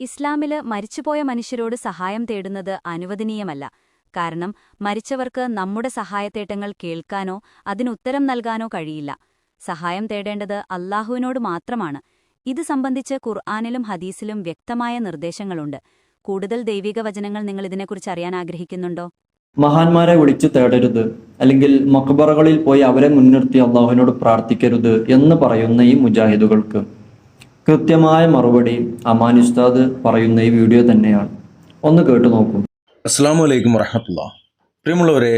ഇസ്ലാമിൽ മരിച്ചുപോയ മനുഷ്യരോട് സഹായം തേടുന്നത് അനുവദനീയമല്ല. കാരണം മരിച്ചവർക്ക് നമ്മുടെ സഹായത്തേട്ടങ്ങൾ കേൾക്കാനോ അതിനുത്തരം നൽകാനോ കഴിയില്ല. സഹായം തേടേണ്ടത് അല്ലാഹുവിനോട് മാത്രമാണ്. ഇത് സംബന്ധിച്ച് ഖുർആാനിലും ഹദീസിലും വ്യക്തമായ നിർദ്ദേശങ്ങളുണ്ട്. കൂടുതൽ ദൈവിക വചനങ്ങൾ നിങ്ങൾ ഇതിനെക്കുറിച്ച് അറിയാൻ ആഗ്രഹിക്കുന്നുണ്ടോ? മഹാന്മാരെ വിളിച്ചു തേടരുത്. അല്ലെങ്കിൽ മക്ബറകളിൽ പോയി അവരെ മുൻനിർത്തി അള്ളാഹുവിനോട് പ്രാർത്ഥിക്കരുത് എന്ന് പറയുന്ന ഈ മുജാഹിദുകൾക്ക്. കൃത്യമായ മറുപടി അമാൻ ഉസ്താദ് പറയുന്ന ഈ വീഡിയോ തന്നെയാണ്. ഒന്ന് കേട്ടു നോക്കൂ. അസ്സാം വലൈക്കും വറഹമത്തുള്ള. പ്രിയമുള്ളവരെ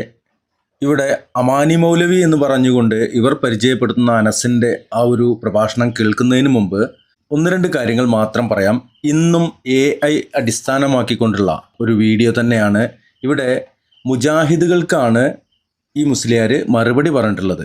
ഇവിടെ അമാനി മൗലവി എന്ന് പറഞ്ഞുകൊണ്ട് ഇവർ പരിചയപ്പെടുത്തുന്ന അനസിന്റെ ആ ഒരു പ്രഭാഷണം കേൾക്കുന്നതിന് മുമ്പ് ഒന്ന് രണ്ട് കാര്യങ്ങൾ മാത്രം പറയാം. ഇന്നും എ ഐ അടിസ്ഥാനമാക്കിക്കൊണ്ടുള്ള ഒരു വീഡിയോ തന്നെയാണ്. ഇവിടെ മുജാഹിദുകൾക്കാണ് ഈ മുസ്ലിയാർ മറുപടി പറഞ്ഞിട്ടുള്ളത്.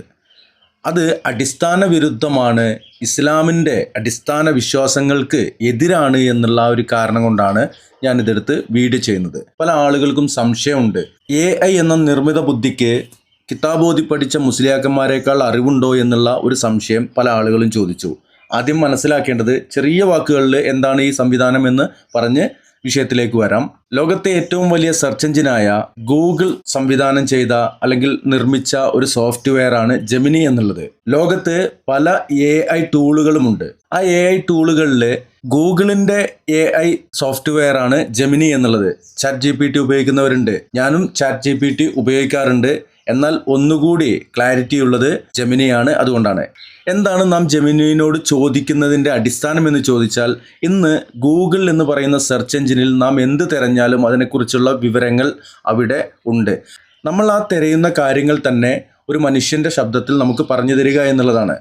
അത് അടിസ്ഥാന വിരുദ്ധമാണ് ഇസ്ലാമിന്റെ അടിസ്ഥാന വിശ്വാസങ്ങൾക്ക് എതിരാണ് എന്നുള്ള ഒരു കാരണം കൊണ്ടാണ് ഞാനിതെടുത്ത് വീഡിയോ ചെയ്യുന്നത്. പല ആളുകൾക്കും സംശയമുണ്ട്. എ ഐ എന്ന നിർമ്മിത ബുദ്ധിക്ക് കിതാബോധി പഠിച്ച മുസ്ലിയാക്കന്മാരെക്കാൾ അറിവുണ്ടോ എന്നുള്ള ഒരു സംശയം പല ആളുകളും ചോദിച്ചു. ആദ്യം മനസ്സിലാക്കേണ്ടത് ചെറിയ വാക്കുകളിൽ എന്താണ് ഈ സംവിധാനം എന്ന് പറഞ്ഞ് വിഷയത്തിലേക്ക് വരാം. ലോകത്തെ ഏറ്റവും വലിയ സെർച്ച് എഞ്ചിനായ ഗൂഗിൾ സംവിധാനം ചെയ്ത അല്ലെങ്കിൽ നിർമ്മിച്ച ഒരു സോഫ്റ്റ്വെയർ ആണ് ജെമിനി എന്നുള്ളത്. ലോകത്ത് പല എ ഐ ടൂളുകളുമുണ്ട് ആ എ ഐ ടൂളുകളിൽ ഗൂഗിളിന്റെ എ ഐ സോഫ്റ്റ്വെയർ ആണ് ജെമിനി എന്നുള്ളത്. ചാറ്റ് ജി പി ടി ഉപയോഗിക്കുന്നവരുണ്ട്. ഞാനും ചാറ്റ് ജി പി ടി ഉപയോഗിക്കാറുണ്ട്. എന്നാൽ ഒന്നുകൂടി ക്ലാരിറ്റി ഉള്ളത് ജമിനിയാണ് അതുകൊണ്ടാണ്. എന്താണ് നാം ജമിനിയോട് ചോദിക്കുന്നതിന്റെ അടിസ്ഥാനം എന്ന് ചോദിച്ചാൽ ഇന്ന് ഗൂഗിൾ എന്ന് പറയുന്ന സെർച്ച് എഞ്ചിനിൽ നാം എന്ത് തിരഞ്ഞാലും അതിനെക്കുറിച്ചുള്ള വിവരങ്ങൾ അവിടെ ഉണ്ട്. നമ്മൾ ആ തിരയുന്ന കാര്യങ്ങൾ തന്നെ ഒരു മനുഷ്യന്റെ ശബ്ദത്തിൽ നമുക്ക് പറഞ്ഞു തരിക എന്നുള്ളതാണ്.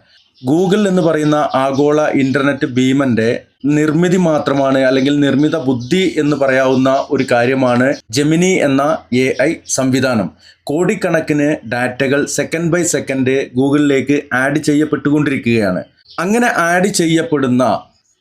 ഗൂഗിൾ എന്ന് പറയുന്ന ആഗോള ഇന്റർനെറ്റ് ഭീമന്റെ നിർമ്മിതി മാത്രമാണ് അല്ലെങ്കിൽ നിർമ്മിത ബുദ്ധി എന്ന് പറയാവുന്ന ഒരു കാര്യമാണ് ജെമിനി എന്ന എ സംവിധാനം. കോടിക്കണക്കിന് ഡാറ്റകൾ സെക്കൻഡ് ബൈ സെക്കൻഡ് ഗൂഗിളിലേക്ക് ആഡ് ചെയ്യപ്പെട്ടുകൊണ്ടിരിക്കുകയാണ്. അങ്ങനെ ആഡ് ചെയ്യപ്പെടുന്ന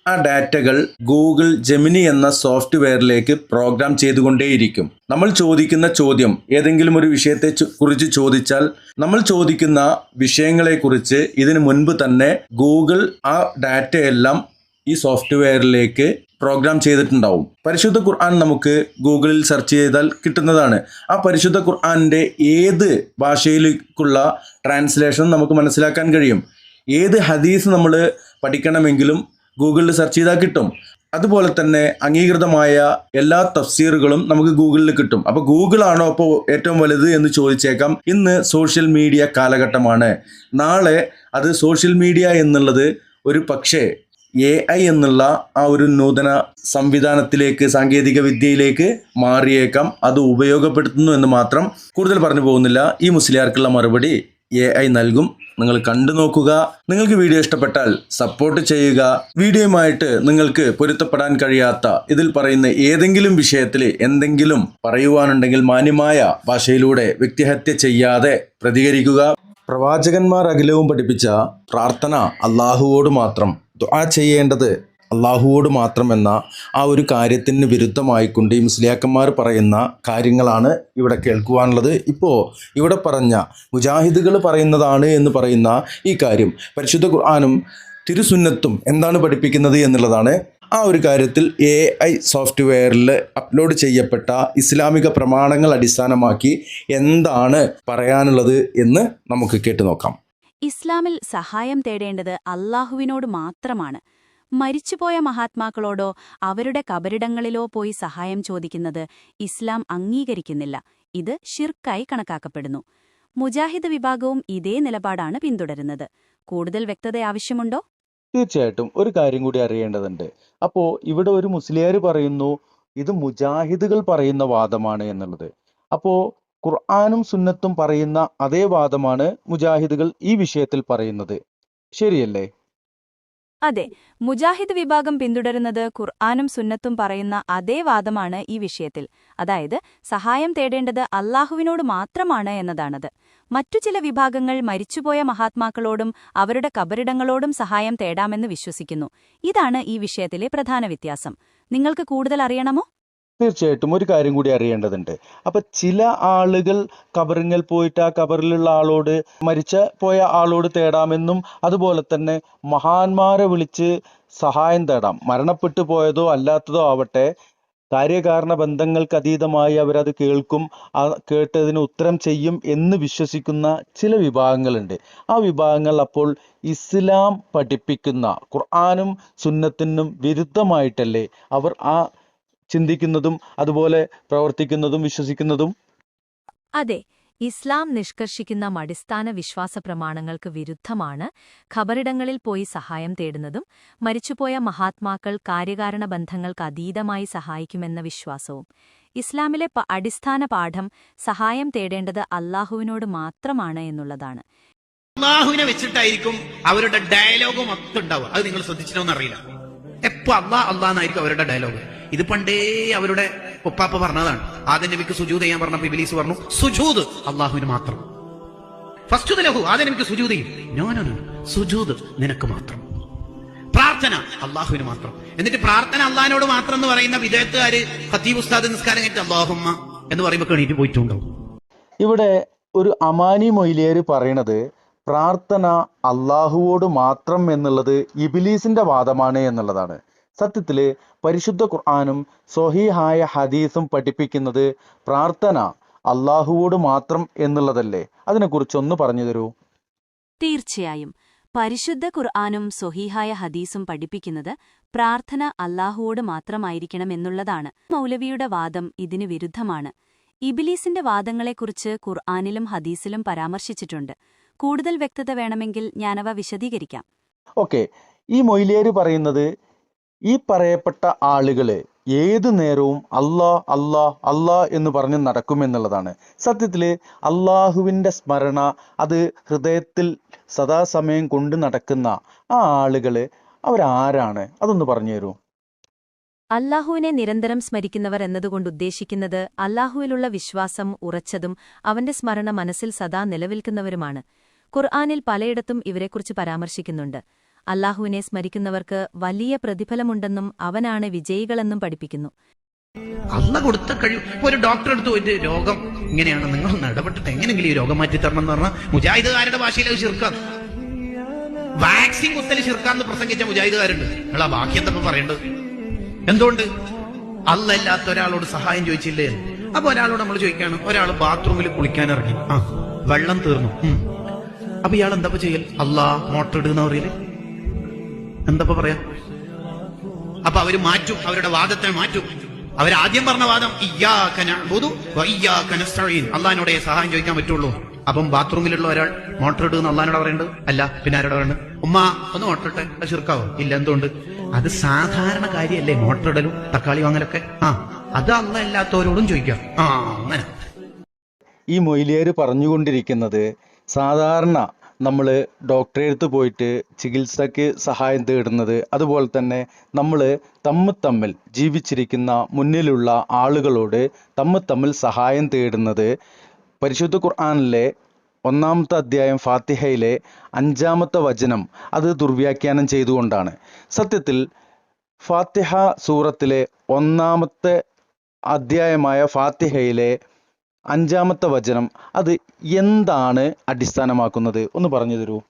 ആ ഡാറ്റകൾ ഗൂഗിൾ ജെമിനി എന്ന സോഫ്റ്റ്വെയറിലേക്ക് പ്രോഗ്രാം ചെയ്തുകൊണ്ടേയിരിക്കും. നമ്മൾ ചോദിക്കുന്ന ചോദ്യം ഏതെങ്കിലും ഒരു വിഷയത്തെ കുറിച്ച് ചോദിച്ചാൽ നമ്മൾ ചോദിക്കുന്ന വിഷയങ്ങളെക്കുറിച്ച് ഇതിനു മുൻപ് തന്നെ ഗൂഗിൾ ആ ഡാറ്റയെല്ലാം ഈ സോഫ്റ്റ്വെയറിലേക്ക് പ്രോഗ്രാം ചെയ്തിട്ടുണ്ടാവും. പരിശുദ്ധ ഖുർആൻ നമുക്ക് ഗൂഗിളിൽ സെർച്ച് ചെയ്താൽ കിട്ടുന്നതാണ്. ആ പരിശുദ്ധ ഖുർആാന്റെ ഏത് ഭാഷയിലേക്കുള്ള ട്രാൻസ്ലേഷൻ നമുക്ക് മനസ്സിലാക്കാൻ കഴിയും. ഏത് ഹദീസ് നമ്മൾ പഠിക്കണമെങ്കിലും ഗൂഗിളിൽ സെർച്ച് ചെയ്താൽ കിട്ടും. അതുപോലെ തന്നെ അംഗീകൃതമായ എല്ലാ തഫ്സീറുകളും നമുക്ക് ഗൂഗിളിൽ കിട്ടും. അപ്പോൾ ഗൂഗിളാണോ അപ്പോൾ ഏറ്റവും വലുത് എന്ന് ചോദിച്ചേക്കാം. ഇന്ന് സോഷ്യൽ മീഡിയ കാലഘട്ടമാണ്. നാളെ അത് സോഷ്യൽ മീഡിയ എന്നുള്ളത് ഒരു പക്ഷേ എ ഐ എന്നുള്ള ആ ഒരു നൂതന സംവിധാനത്തിലേക്ക് സാങ്കേതിക വിദ്യയിലേക്ക് മാറിയേക്കാം. അത് ഉപയോഗപ്പെടുത്തുന്നു എന്ന് മാത്രം കൂടുതൽ പറഞ്ഞു പോകുന്നില്ല. ഈ മുസ്ലിയാർക്കുള്ള മറുപടി എ ഐ നൽകും. നിങ്ങൾ കണ്ടു നോക്കുക. നിങ്ങൾക്ക് വീഡിയോ ഇഷ്ടപ്പെട്ടാൽ സപ്പോർട്ട് ചെയ്യുക. വീഡിയോയുമായിട്ട് നിങ്ങൾക്ക് പൊരുത്തപ്പെടാൻ കഴിയാത്ത ഇതിൽ പറയുന്ന ഏതെങ്കിലും വിഷയത്തിൽ എന്തെങ്കിലും പറയുവാനുണ്ടെങ്കിൽ മാന്യമായ ഭാഷയിലൂടെ വ്യക്തിഹത്യ ചെയ്യാതെ പ്രതികരിക്കുക. പ്രവാചകന്മാർ അഖിലവും പഠിപ്പിച്ച പ്രാർത്ഥന അള്ളാഹുവോട് മാത്രം ദുആ ചെയ്യേണ്ടത് അള്ളാഹുവോട് മാത്രമെന്ന ആ ഒരു കാര്യത്തിന് വിരുദ്ധമായിക്കൊണ്ട് ഈ മുസ്ലിയാക്കന്മാർ പറയുന്ന കാര്യങ്ങളാണ് ഇവിടെ കേൾക്കുവാനുള്ളത്. ഇപ്പോൾ ഇവിടെ പറഞ്ഞ മുജാഹിദുകൾ പറയുന്നതാണ് എന്ന് പറയുന്ന ഈ കാര്യം പരിശുദ്ധ ഖുർആാനും തിരുസുന്നത്തും എന്താണ് പഠിപ്പിക്കുന്നത് എന്നുള്ളതാണ്. ആ ഒരു കാര്യത്തിൽ എ ഐ സോഫ്റ്റ്വെയറിൽ അപ്ലോഡ് ചെയ്യപ്പെട്ട ഇസ്ലാമിക പ്രമാണങ്ങൾ അടിസ്ഥാനമാക്കി എന്താണ് പറയാനുള്ളത് എന്ന് നമുക്ക് കേട്ടു നോക്കാം. ഇസ്ലാമിൽ സഹായം തേടേണ്ടത് അല്ലാഹുവിനോട് മാത്രമാണ്. മരിച്ചുപോയ മഹാത്മാക്കളോടോ അവരുടെ കബരിടങ്ങളിലോ പോയി സഹായം ചോദിക്കുന്നത് ഇസ്ലാം അംഗീകരിക്കുന്നില്ല. ഇത് ഷിർക്കായി കണക്കാക്കപ്പെടുന്നു. മുജാഹിദ് വിഭാഗവും ഇതേ നിലപാടാണ് പിന്തുടരുന്നത്. കൂടുതൽ വ്യക്തത ആവശ്യമുണ്ടോ? തീർച്ചയായിട്ടും. ഒരു കാര്യം കൂടി അറിയേണ്ടതുണ്ട്. അപ്പോ ഇവിടെ ഒരു മുസ്ലിയാർ പറയുന്നു ഇത് മുജാഹിദുകൾ പറയുന്ന വാദമാണ് എന്നുള്ളത്. അപ്പോൾ ഖുർആാനും സുന്നത്തും പറയുന്ന അതേ വാദമാണ് മുജാഹിദുകൾ ഈ വിഷയത്തിൽ പറയുന്നത്. ശരിയല്ലേ? അതെ മുജാഹിദ് വിഭാഗം പിന്തുടരുന്നത് ഖുർആാനും സുന്നത്തും പറയുന്ന അതേ വാദമാണ് ഈ വിഷയത്തിൽ. അതായത് സഹായം തേടേണ്ടത് അള്ളാഹുവിനോട് മാത്രമാണ് എന്നതാണത്. മറ്റു ചില വിഭാഗങ്ങൾ മരിച്ചുപോയ മഹാത്മാക്കളോടും അവരുടെ കബറിടങ്ങളോടും സഹായം തേടാമെന്ന് വിശ്വസിക്കുന്നു. ഇതാണ് ഈ വിഷയത്തിലെ പ്രധാന വ്യത്യാസം. നിങ്ങൾക്ക് കൂടുതൽ അറിയണമോ? തീർച്ചയായിട്ടും ഒരു കാര്യം കൂടി അറിയേണ്ടതുണ്ട്. അപ്പൊ ചില ആളുകൾ കബറിങ്ങൽ പോയിട്ട് ആ കബറിലുള്ള ആളോട് മരിച്ച പോയ ആളോട് തേടാമെന്നും അതുപോലെ തന്നെ മഹാന്മാരെ വിളിച്ച് സഹായം തേടാം. മരണപ്പെട്ടു പോയതോ അല്ലാത്തതോ ആവട്ടെ കാര്യകാരണ ബന്ധങ്ങൾക്ക് അതീതമായി അവരത് കേൾക്കും ആ കേട്ടതിന് ഉത്തരം ചെയ്യും എന്ന് വിശ്വസിക്കുന്ന ചില വിഭാഗങ്ങളുണ്ട്. ആ വിഭാഗങ്ങൾ അപ്പോൾ ഇസ്ലാം പഠിപ്പിക്കുന്ന ഖുർആാനും സുന്നത്തിനും വിരുദ്ധമായിട്ടല്ലേ അവർ ആ ചിന്തിക്കുന്നതും അതുപോലെ പ്രവർത്തിക്കുന്നതും വിശ്വസിക്കുന്നതും. അതെ ഇസ്ലാം നിഷ്കർഷിക്കുന്ന അടിസ്ഥാന വിശ്വാസ പ്രമാണങ്ങൾക്ക് വിരുദ്ധമാണ് ഖബറിടങ്ങളിൽ പോയി സഹായം തേടുന്നതും മരിച്ചുപോയ മഹാത്മാക്കൾ കാര്യകാരണ ബന്ധങ്ങൾക്ക് അതീതമായി സഹായിക്കുമെന്ന വിശ്വാസവും. ഇസ്ലാമിലെ അടിസ്ഥാന പാഠം സഹായം തേടേണ്ടത് അല്ലാഹുവിനോട് മാത്രമാണ് എന്നുള്ളതാണ്. അള്ളാഹുവിനെ വെച്ചിട്ടായിരിക്കും അവരുടെ ഡയലോഗ് മൊത്തം ഉണ്ടാവുക. അത് നിങ്ങൾ ശ്രദ്ധിച്ചിട്ടോന്നറിയില്ല എപ്പോ അള്ളാഹ് അള്ളാഹ് എന്നായിരിക്കും അവരുടെ ഡയലോഗ് ഇത് പണ്ടേ അവരുടെ ഉപ്പാപ്പ പറഞ്ഞതാണ്. ആദ്യം നബിക്ക് സുജൂത് ചെയ്യാൻ പറഞ്ഞപ്പോ ഇബിലീസ് പറഞ്ഞു സുജൂത് അള്ളാഹുവിന് മാത്രം. ഫസ്റ്റ് ലഹു ആദ്യം എനിക്ക് സുജൂത് ചെയ്യും. സുജൂത് നിനക്ക് മാത്രം. പ്രാർത്ഥന അള്ളാഹുവിന് മാത്രം. എന്നിട്ട് പ്രാർത്ഥന അള്ളാഹിനോട് മാത്രം എന്ന് പറയുന്ന വിദേഹത്തുകാര് ഖത്തീബ് ഉസ്താദ് നിസ്കാരം കഴിഞ്ഞിട്ട് അള്ളാഹുമ്മ എന്ന് പറയുമ്പോൾ എണീറ്റ് പോയിട്ടുണ്ടാവും. ഇവിടെ ഒരു അമാനി മൊയ്ലിയർ പറയണത് പ്രാർത്ഥന അള്ളാഹുവോട് മാത്രം എന്നുള്ളത് ഇബിലീസിന്റെ വാദമാണ് എന്നുള്ളതാണ്. സത്യത്തിൽ പരിശുദ്ധ ഖുർആാനും സ്വഹീഹായ ഹദീസും പഠിപ്പിക്കുന്നത് പ്രാർത്ഥന അള്ളാഹുവോട് മാത്രം എന്നുള്ളതല്ലേ? അതിനെക്കുറിച്ച് ഒന്ന് പറഞ്ഞു തരൂ. തീർച്ചയായും. പരിശുദ്ധ ഖുർആാനും സ്വഹീഹായ ഹദീസും പഠിപ്പിക്കുന്നത് പ്രാർത്ഥന അല്ലാഹുവോട് മാത്രമായിരിക്കണമെന്നുള്ളതാണ് മൗലവിയുടെ വാദം ഇതിന് വിരുദ്ധമാണ്. ഇബിലീസിന്റെ വാദങ്ങളെക്കുറിച്ച് ഖുർആാനിലും ഹദീസിലും പരാമർശിച്ചിട്ടുണ്ട്. കൂടുതൽ വ്യക്തത വേണമെങ്കിൽ ഞാനവ വിശദീകരിക്കാം. ഓക്കെ. ഈ മൊയ്ലിയർ പറയുന്നത് ഈ പറയപ്പെട്ട ആളുകൾ ഏതു നേരവും അല്ലാ അല്ലാ അല്ലാ എന്ന് പറഞ്ഞ് നടക്കുമെന്നുള്ളതാണ്. സത്യത്തിൽ അള്ളാഹുവിന്റെ സ്മരണ അത് ഹൃദയത്തിൽ സദാസമയം കൊണ്ട് നടക്കുന്ന ആ ആളുകൾ അവരാരാണ്? അതൊന്ന് പറഞ്ഞു തരൂ. അല്ലാഹുവിനെ നിരന്തരം സ്മരിക്കുന്നവർ എന്നതുകൊണ്ട് ഉദ്ദേശിക്കുന്നത് അല്ലാഹുവിലുള്ള വിശ്വാസം ഉറച്ചതും അവന്റെ സ്മരണ മനസ്സിൽ സദാ നിലനിൽക്കുന്നവരുമാണ് ഖുർആാനിൽ പലയിടത്തും ഇവരെക്കുറിച്ച് പരാമർശിക്കുന്നുണ്ട്. അല്ലാഹുവിനെ സ്മരിക്കുന്നവർക്ക് വലിയ പ്രതിഫലമുണ്ടെന്നും അവനാണ് വിജയികളെന്നും പഠിപ്പിക്കുന്നു. അള്ള കൊടുത്ത കഴിവ്. ഒരു ഡോക്ടർ അടുത്ത് പോയിട്ട് രോഗം ഇങ്ങനെയാണ്. നിങ്ങൾ ഇടപെട്ടിട്ട് എങ്ങനെയെങ്കിലും ഈ രോഗം മാറ്റി തരണം എന്ന് പറഞ്ഞാൽ മുജാഹിദുകാരുടെ ഭാഷയിൽ അത് ശിർക്കാണ് വാക്സിൻ കുത്തൽ ചെറുക്കാന്ന് പ്രസംഗിച്ച മുജാഹിദുകാരുണ്ട്. നിങ്ങൾ ആ ബാക്കി എന്തൊക്കെ പറയേണ്ടത്? എന്തുകൊണ്ട്? അല്ലല്ലാത്ത ഒരാളോട് സഹായം ചോദിച്ചില്ലേ? അപ്പൊ ഒരാളോട് നമ്മൾ ചോദിക്കാണ് ഒരാൾ ബാത്റൂമിൽ കുളിക്കാൻ ഇറങ്ങി. ആ വെള്ളം തീർന്നു. അപ്പൊ ഇയാൾ എന്താ ചെയ്യൽ? അല്ലാ മോട്ടർ ഇടുന്ന പറയൽ. എന്താ പറയാ? അപ്പൊ അവർ മാറ്റും അവരുടെ വാദത്തെ മാറ്റും. അവരാദ്യം പറഞ്ഞ വാദം അള്ളാഹിനോടെ സഹായം ചോദിക്കാൻ പറ്റുള്ളൂ. അപ്പം ബാത്റൂമിലുള്ള ഒരാൾ മോട്ടർ ഇടുന്ന അള്ളഹാനോട് പറയുന്നുണ്ട് അല്ല പിന്നെ ആരോട് പറയുന്നത് ഉമ്മ ഒന്ന് മോട്ടർ ഇട്ടെ അത് ചെറുക്കാവോ ഇല്ല എന്തുകൊണ്ട്? അത് സാധാരണ കാര്യമല്ലേ മോട്ടർ ഇടലും തക്കാളി വാങ്ങലൊക്കെ. ആ അത് അള്ള അല്ലാത്തവരോടും ചോദിക്കാം. ആ അങ്ങനെ. ഈ മൊയ്ലിയർ പറഞ്ഞുകൊണ്ടിരിക്കുന്നത് സാധാരണ നമ്മൾ ഡോക്ടറെ അടുത്ത് പോയിട്ട് ചികിത്സയ്ക്ക് സഹായം തേടുന്നത്. അതുപോലെ തന്നെ നമ്മൾ തമ്മിൽ തമ്മിൽ ജീവിച്ചിരിക്കുന്ന മുന്നിലുള്ള ആളുകളോട് തമ്മിൽ തമ്മിൽ സഹായം തേടുന്നത് പരിശുദ്ധ ഖുർആാനിലെ ഒന്നാമത്തെ അധ്യായം ഫാത്തിഹയിലെ അഞ്ചാമത്തെ വചനം അത് ദുർവ്യാഖ്യാനം ചെയ്തുകൊണ്ടാണ്. സത്യത്തിൽ ഫാത്തിഹ സൂറത്തിലെ ഒന്നാമത്തെ അധ്യായമായ ഫാത്തിഹയിലെ അഞ്ചാമത്തെ വചനം അത് എന്താണ് അടിസ്ഥാനമാക്കുന്നത്? ഒന്ന് പറഞ്ഞു തരൂ.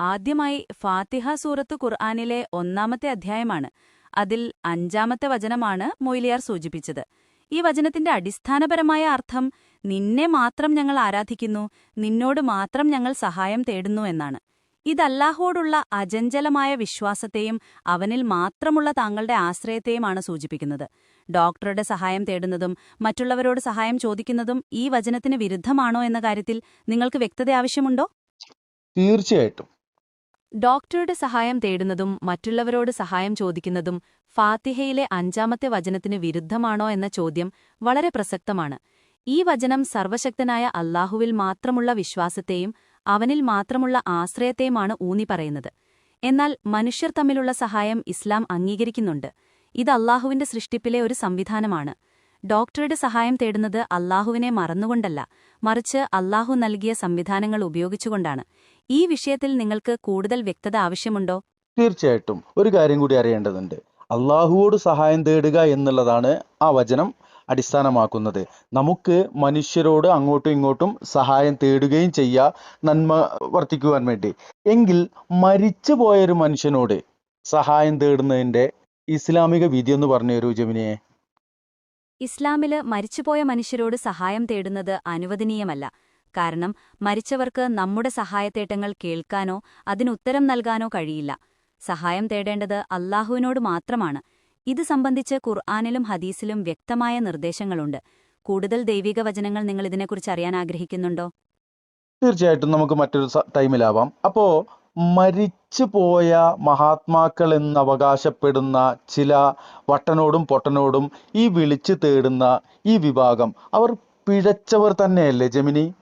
ആദ്യമായി ഫാത്തിഹ സൂറത്ത് ഖുർആാനിലെ ഒന്നാമത്തെ അധ്യായമാണ്. അതിൽ അഞ്ചാമത്തെ വചനമാണ് മൊയ്ലിയാർ സൂചിപ്പിച്ചത്. ഈ വചനത്തിന്റെ അടിസ്ഥാനപരമായ അർത്ഥം നിന്നെ മാത്രം ഞങ്ങൾ ആരാധിക്കുന്നു നിന്നോട് മാത്രം ഞങ്ങൾ സഹായം തേടുന്നു എന്നാണ്. ഇതല്ലാഹോടുള്ള അജഞ്ചലമായ വിശ്വാസത്തെയും അവനിൽ മാത്രമുള്ള താങ്കളുടെ ആശ്രയത്തെയുമാണ് സൂചിപ്പിക്കുന്നത്. ഡോക്ടറുടെ സഹായം തേടുന്നതും മറ്റുള്ളവരോട് സഹായം ചോദിക്കുന്നതും ഈ വചനത്തിന് വിരുദ്ധമാണോ എന്ന കാര്യത്തിൽ നിങ്ങൾക്ക് വ്യക്തത ആവശ്യമുണ്ടോ? തീർച്ചയായിട്ടും. ഡോക്ടറുടെ സഹായം തേടുന്നതും മറ്റുള്ളവരോട് സഹായം ചോദിക്കുന്നതും ഫാത്തിഹയിലെ അഞ്ചാമത്തെ വചനത്തിന് വിരുദ്ധമാണോ എന്ന ചോദ്യം വളരെ പ്രസക്തമാണ്. ഈ വചനം സർവശക്തനായ അല്ലാഹുവിൽ മാത്രമുള്ള വിശ്വാസത്തെയും അവനിൽ മാത്രമുള്ള ആശ്രയത്തെയുമാണ് ഊന്നി പറയുന്നത്. എന്നാൽ മനുഷ്യർ തമ്മിലുള്ള സഹായം ഇസ്ലാം അംഗീകരിക്കുന്നുണ്ട്. ഇത് അല്ലാഹുവിന്റെ സൃഷ്ടിപ്പിലെ ഒരു സംവിധാനമാണ്. ഡോക്ടറുടെ സഹായം തേടുന്നത് അല്ലാഹുവിനെ മറന്നുകൊണ്ടല്ല മറിച്ച് അല്ലാഹു നൽകിയ സംവിധാനങ്ങൾ ഉപയോഗിച്ചുകൊണ്ടാണ്. ഈ വിഷയത്തിൽ നിങ്ങൾക്ക് കൂടുതൽ വ്യക്തത ആവശ്യമുണ്ടോ? തീർച്ചയായിട്ടും. ഒരു കാര്യം കൂടി അറിയേണ്ടതുണ്ട്. അള്ളാഹുവോട് സഹായം തേടുക എന്നുള്ളതാണ് ആ വചനം. അടിസ്ഥാനമാക്കുന്നത്. നമുക്ക് മനുഷ്യരോട് അങ്ങോട്ടും ഇങ്ങോട്ടും സഹായം തേടുകയും ചെയ്യുക നന്മ വർദ്ധിക്കുവാൻ വേണ്ടി. എങ്കിൽ മരിച്ചു പോയൊരു മനുഷ്യനോട് സഹായം തേടുന്നതിന്റെ ഇസ്ലാമിക വിധി എന്ന് പറഞ്ഞു തരൂ ജമിനിയെ. ഇസ്ലാമിൽ മരിച്ചുപോയ മനുഷ്യരോട് സഹായം തേടുന്നത് അനുവദനീയമല്ല. കാരണം മരിച്ചവർക്ക് നമ്മുടെ സഹായത്തേട്ടങ്ങൾ കേൾക്കാനോ അതിനുത്തരം നൽകാനോ കഴിയില്ല. സഹായം തേടേണ്ടത് അല്ലാഹുവിനോട് മാത്രമാണ്. ഇത് സംബന്ധിച്ച് ഖുർആാനിലും ഹദീസിലും വ്യക്തമായ നിർദ്ദേശങ്ങളുണ്ട്. കൂടുതൽ ദൈവിക വചനങ്ങൾ നിങ്ങൾ ഇതിനെക്കുറിച്ച് അറിയാൻ ആഗ്രഹിക്കുന്നുണ്ടോ? തീർച്ചയായിട്ടും നമുക്ക് മറ്റൊരു ടൈമിലാവാം. അപ്പോ മരിച്ചു പോയ മഹാത്മാക്കൾ എന്ന് അവകാശപ്പെടുന്ന ചില വട്ടനോടും പൊട്ടനോടും ഈ വിളിച്ചു തേടുന്ന ഈ വിഭാഗം അവർ പിഴച്ചവർ തന്നെയല്ലേ ജമിനി?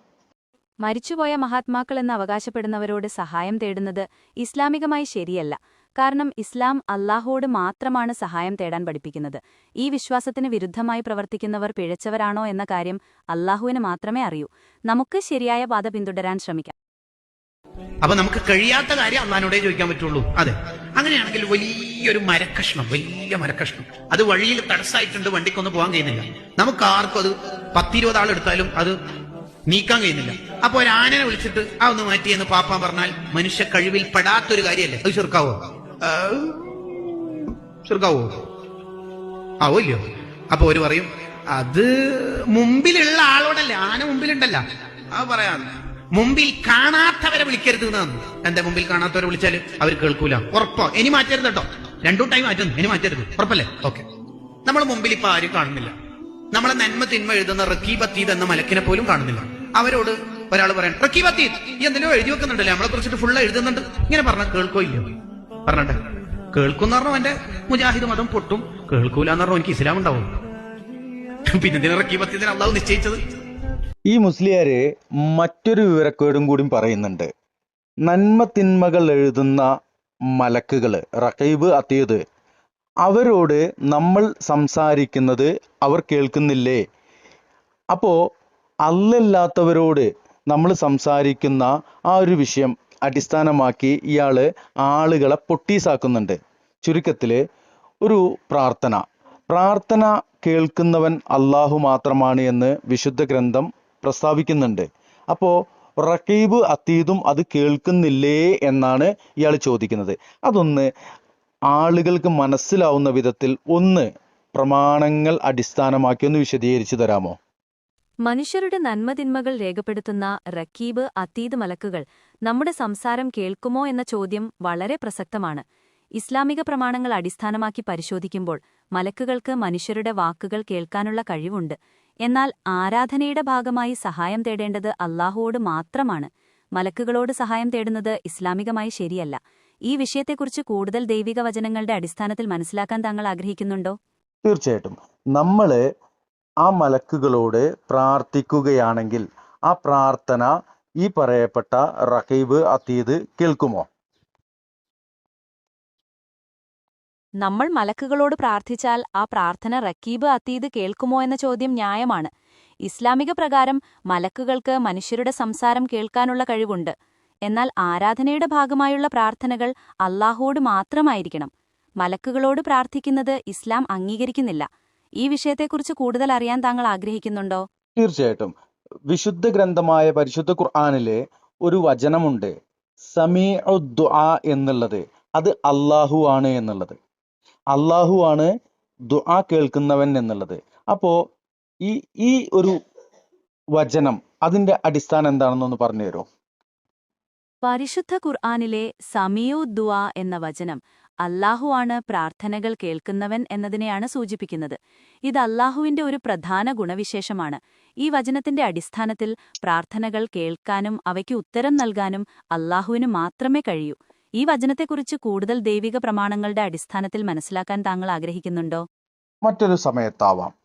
മരിച്ചുപോയ മഹാത്മാക്കൾ എന്ന് അവകാശപ്പെടുന്നവരോട് സഹായം തേടുന്നത് ഇസ്ലാമികമായി ശരിയല്ല. കാരണം ഇസ്ലാം അള്ളാഹോട് മാത്രമാണ് സഹായം തേടാൻ പഠിപ്പിക്കുന്നത്. ഈ വിശ്വാസത്തിന് വിരുദ്ധമായി പ്രവർത്തിക്കുന്നവർ പിഴച്ചവരാണോ എന്ന കാര്യം അള്ളാഹുവിന് മാത്രമേ അറിയൂ. നമുക്ക് ശരിയായ പാത പിന്തുടരാൻ ശ്രമിക്കാം. അപ്പൊ നമുക്ക് കഴിയാത്ത കാര്യം അള്ളഹാനോടെ ചോദിക്കാൻ പറ്റുള്ളൂ. അതെ. അങ്ങനെയാണെങ്കിൽ വലിയൊരു മരക്കഷ്ണം വലിയ മരക്കഷ്ണം. അത് വഴിയിൽ തടസ്സമായിട്ടുണ്ട് വണ്ടിക്കൊന്ന് പോകാൻ കഴിയുന്നില്ല. നമുക്ക് ആർക്കും അത് പത്തിരുപത് ആളെടുത്താലും അത് നീക്കാൻ കഴിയുന്നില്ല. അപ്പൊ ഒരു ആനനെ വിളിച്ചിട്ട് ആ ഒന്ന് മാറ്റി. എന്ന് പാപ്പാൻ പറഞ്ഞാൽ മനുഷ്യ കഴിവിൽ പെടാത്തൊരു കാര്യമല്ലേ? അത് ചെറുക്കാവോ? ചെറുക്കാവോ? ആവോ ഇല്ലയോ അപ്പൊ ഒരു പറയും അത് മുമ്പിലുള്ള ആളോടല്ലേ? ആന മുമ്പിലുണ്ടല്ല. ആ പറയാം. മുമ്പിൽ കാണാത്തവരെ വിളിക്കരുത് എന്നാണ് എന്റെ മുമ്പിൽ കാണാത്തവരെ വിളിച്ചാൽ അവർ കേൾക്കൂല. ഉറപ്പോ. ഇനി മാറ്റരുത് കേട്ടോ. രണ്ടു ടൈം മാറ്റുന്നു. ഇനി മാറ്റരുത്. ഉറപ്പല്ലേ? ഓക്കെ. നമ്മൾ മുമ്പിൽ ഇപ്പൊ ആരും കാണുന്നില്ല. നമ്മളെ നന്മ തിന്മ എഴുതുന്ന റക്കീബത്തീത് എന്ന മലക്കിനെ പോലും കാണുന്നില്ല. അവരോട് ഒരാൾ പറയാൻ ഈ എന്തെങ്കിലും എഴുതി വെക്കുന്നുണ്ടല്ലേ? നമ്മളെ കുറിച്ചിട്ട് ഫുള്ള് എഴുതുന്നുണ്ട്. ഇങ്ങനെ പറഞ്ഞാൽ കേൾക്കോ ഇല്ലയോ? പറഞ്ഞട്ടെ. കേൾക്കുന്ന പറഞ്ഞു എന്റെ മുജാഹിദ് മതം പൊട്ടും. കേൾക്കൂല എന്ന് പറഞ്ഞു എനിക്ക് ഇസ്ലാം ഉണ്ടാവും. പിന്നെ ഇറക്കി പത്തിന് അള്ളാഹു നിശ്ചയിച്ചത്? ഈ മുസ്ലിയാര് മറ്റൊരു വിവരക്കേടും കൂടി പറയുന്നുണ്ട്. നന്മ തിന്മകൾ എഴുതുന്ന മലക്കുകൾ റഖീബ് അതീത് അവരോട് നമ്മൾ സംസാരിക്കുന്നത് അവർ കേൾക്കുന്നില്ലേ? അപ്പോൾ അല്ലല്ലാത്തവരോട് നമ്മൾ സംസാരിക്കുന്ന ആ ഒരു വിഷയം അടിസ്ഥാനമാക്കി ഇയാൾ ആളുകളെ പൊട്ടീസാക്കുന്നുണ്ട്. ചുരുക്കത്തിൽ ഒരു പ്രാർത്ഥന. പ്രാർത്ഥന കേൾക്കുന്നവൻ അള്ളാഹു മാത്രമാണ് എന്ന് വിശുദ്ധ ഗ്രന്ഥം പ്രസ്താവിക്കുന്നുണ്ട്. അപ്പോൾ റക്കീബ് അത്തീതും അത് കേൾക്കുന്നില്ലേ എന്നാണ് ഇയാൾ ചോദിക്കുന്നത്. അതൊന്ന് ആളുകൾക്ക് മനസ്സിലാവുന്ന വിധത്തിൽ ഒന്ന് പ്രമാണങ്ങൾ അടിസ്ഥാനമാക്കി ഒന്ന് വിശദീകരിച്ചു തരാമോ? മനുഷ്യരുടെ നന്മതിന്മകൾ രേഖപ്പെടുത്തുന്ന റക്കീബ് അത്തീത് മലക്കുകൾ നമ്മുടെ സംസാരം കേൾക്കുമോ എന്ന ചോദ്യം വളരെ പ്രസക്തമാണ്. ഇസ്ലാമിക പ്രമാണങ്ങൾ അടിസ്ഥാനമാക്കി പരിശോധിക്കുമ്പോൾ മലക്കുകൾക്ക് മനുഷ്യരുടെ വാക്കുകൾ കേൾക്കാനുള്ള കഴിവുണ്ട്. എന്നാൽ ആരാധനയുടെ ഭാഗമായി സഹായം തേടേണ്ടത് അള്ളാഹുവോട് മാത്രമാണ്. മലക്കുകളോട് സഹായം തേടുന്നത് ഇസ്ലാമികമായി ശരിയല്ല. ഈ വിഷയത്തെക്കുറിച്ച് കൂടുതൽ ദൈവിക വചനങ്ങളുടെ അടിസ്ഥാനത്തിൽ മനസ്സിലാക്കാൻ താങ്കൾ ആഗ്രഹിക്കുന്നുണ്ടോ? തീർച്ചയായിട്ടും. നമ്മൾ ആ മലക്കുകളോട് പ്രാർത്ഥിക്കുകയാണെങ്കിൽ ആ പ്രാർത്ഥന ഈ പറയപ്പെട്ട റഹീബ് അതീദ് കേൾക്കുമോ? നമ്മൾ മലക്കുകളോട് പ്രാർത്ഥിച്ചാൽ ആ പ്രാർത്ഥന റക്കീബ് അതീദ് കേൾക്കുമോ എന്ന ചോദ്യം ന്യായമാണ്. ഇസ്ലാമിക പ്രകാരം മലക്കുകൾക്ക് മനുഷ്യരുടെ സംസാരം കേൾക്കാനുള്ള കഴിവുണ്ട്. എന്നാൽ ആരാധനയുടെ ഭാഗമായുള്ള പ്രാർത്ഥനകൾ അള്ളാഹുവോട് മാത്രമായിരിക്കണം. മലക്കുകളോട് പ്രാർത്ഥിക്കുന്നത് ഇസ്ലാം അംഗീകരിക്കുന്നില്ല. ഈ വിഷയത്തെക്കുറിച്ച് കൂടുതൽ അറിയാൻ താങ്കൾ ആഗ്രഹിക്കുന്നുണ്ടോ? തീർച്ചയായിട്ടും. വിശുദ്ധ ഗ്രന്ഥമായ പരിശുദ്ധ ഖുർആാനിലെ ഒരു വചനമുണ്ട്. സമീ ദുആ എന്നുള്ളത്. അത് അള്ളാഹു ആണ് എന്നുള്ളത്. അള്ളാഹു ആണ് ദുആ കേൾക്കുന്നവൻ എന്നുള്ളത്. അപ്പോ ഈ ഈ ഒരു വചനം അതിന്റെ അടിസ്ഥാനം എന്താണെന്നൊന്ന് പറഞ്ഞു തരുമോ പരിശുദ്ധ ഖുർആാനിലെ സമീഉ ദുആ എന്ന വചനം അല്ലാഹുവാണ് പ്രാർത്ഥനകൾ കേൾക്കുന്നവൻ എന്നതിനെയാണ് സൂചിപ്പിക്കുന്നത്. ഇത് അല്ലാഹുവിന്റെ ഒരു പ്രധാന ഗുണവിശേഷമാണ്. ഈ വചനത്തിന്റെ അടിസ്ഥാനത്തിൽ പ്രാർത്ഥനകൾ കേൾക്കാനും അവയ്ക്ക് ഉത്തരം നൽകാനും അല്ലാഹുവിന് മാത്രമേ കഴിയൂ. ഈ വചനത്തെക്കുറിച്ച് കൂടുതൽ ദൈവിക പ്രമാണങ്ങളുടെ അടിസ്ഥാനത്തിൽ മനസ്സിലാക്കാൻ താങ്കൾ ആഗ്രഹിക്കുന്നുണ്ടോ? മറ്റൊരു സമയത്താവാം.